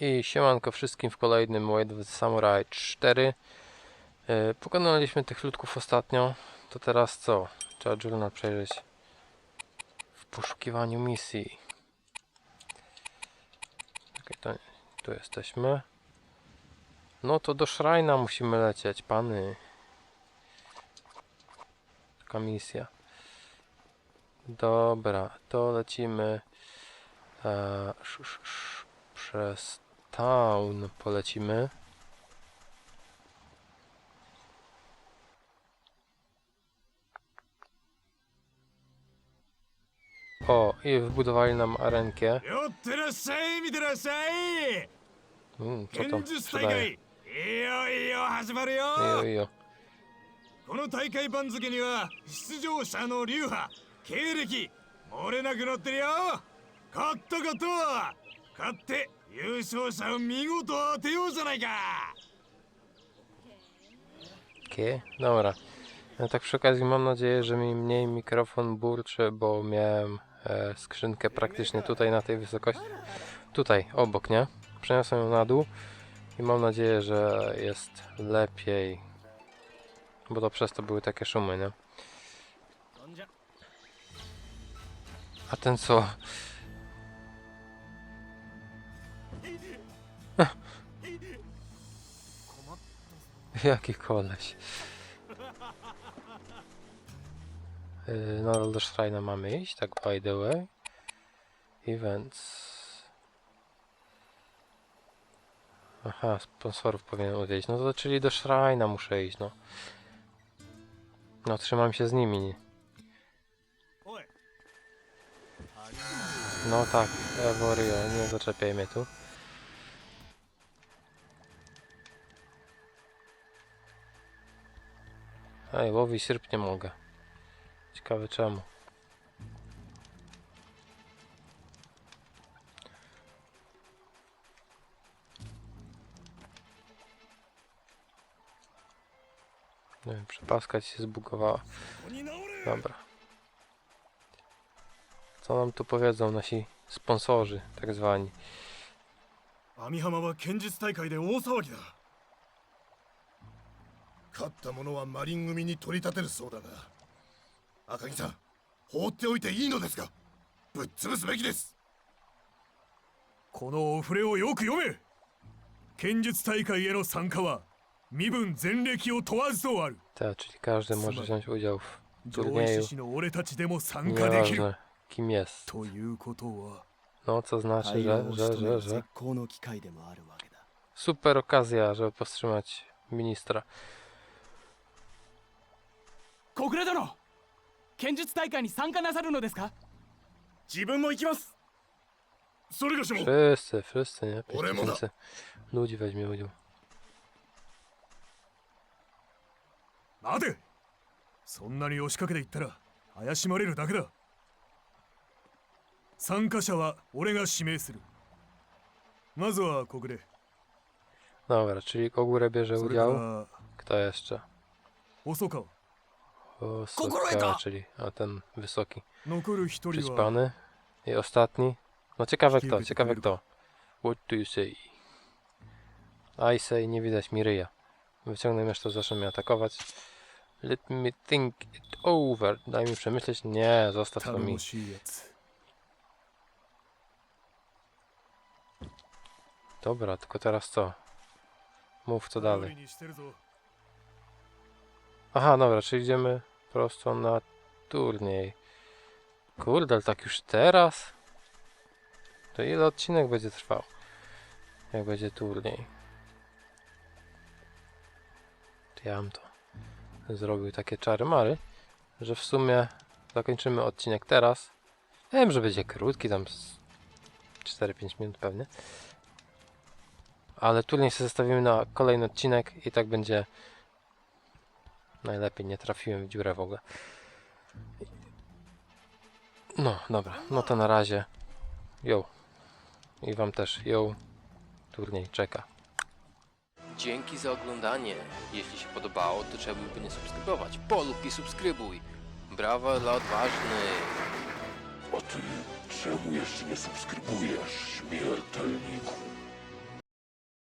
I siemanko wszystkim w kolejnym the Samurai 4. Yy, pokonaliśmy tych ludków ostatnio. To teraz co? Trzeba journal przejrzeć w poszukiwaniu misji. Okej, to, tu jesteśmy. No to do Shrina musimy lecieć, pany. Taka misja. Dobra, to lecimy e, sz, sz, sz, przez town polecimy. O, i wbudowali nam arenkę. よってらっしゃい見てらっしゃい Mm, co 剣 tam 術大 sprzedaje? 会いいよいいよ始まるよ Ijo, ijo. この大会番付には出場者の流派経歴漏れなく載ってるよ勝ったことは 勝って優勝者を見事当てようじゃないか Kie? Dobra. Ja tak przy okazji mam nadzieję, że mi mniej mikrofon burczy, bo miałem e, skrzynkę praktycznie tutaj na tej wysokości. Tutaj, obok, nie? Przeniosłem ją na dół i mam nadzieję, że jest lepiej. Bo to przez to były takie szumy, nie? A ten co? Jaki koleś. Yy, nadal do Shrina mamy iść, tak by the way. Events. Aha, sponsorów powinien odwiedzić. No to czyli do Shrina muszę iść, no. No, trzymam się z nimi. No tak, Evorio, nie zaczepiaj mnie tu. Ej, łowi sierp nie mogę. Ciekawe czemu. Nie wiem, przepaska ci się zbugowała. Dobra. Co nam tu powiedzą nasi sponsorzy, tak zwani? 網浜は剣術大会で大騒ぎだ勝った者はマリン組に取り立てるそうだが赤木さん放っておいていいのですかぶっ潰すべきですこのお触れをよく読め剣術大会への参加は身分前歴を問わずとある Tak, czyli każdy może wziąć udział w 上位 turnieju. 志士の俺たちでも参加できる Nieważne kim jest. ということは No, co znaczy, 対 że, 応を że, 仕留め że, る że. 絶好の機会でもあるわけだ Super okazja, żeby powstrzymać ministra. 小倉殿剣術大会に参加なさるのですか自分も行きますそれがしも Wszyscy, wszyscy, nie? Pięć Ole, moda. tysięcy ludzi weźmie udział. 待てそんなに押しかけていったら怪しまれるだけだ 参加者は俺が指名するまずはここで Dobra, czyli Kogure bierze それから udział. Kto jeszcze? 細川 Osoka, czyli a ten wysoki. 残る一人は Przyćpany. I ostatni. No ciekawe kto, Kilku ciekawe tylko. kto. What do you say? I say, nie widać mi ryja. Wyciągnę miecz, to zacznie mnie atakować. Let me think it over. Daj mi przemyśleć. Nie, zostaw to 頼 mi. もしいやつ Dobra, tylko teraz co? Mów co dalej. Aha, dobra, czyli idziemy prosto na turniej. Kurde, ale tak już teraz? To ile odcinek będzie trwał? Jak będzie turniej? To ja bym to zrobił takie czary mary, że w sumie zakończymy odcinek teraz. Ja wiem, że będzie krótki, tam 4-5 minut pewnie, ale turniej sobie zostawimy na kolejny odcinek i tak będzie Najlepiej nie trafiłem w dziurę w ogóle. No, dobra. No to na razie. Yo. I wam też. Yo. Turniej czeka. Dzięki za oglądanie. Jeśli się podobało, to trzeba byłoby nie subskrybować. Polub i subskrybuj. Brawa dla odważnych. A ty czemu jeszcze nie subskrybujesz, śmiertelniku?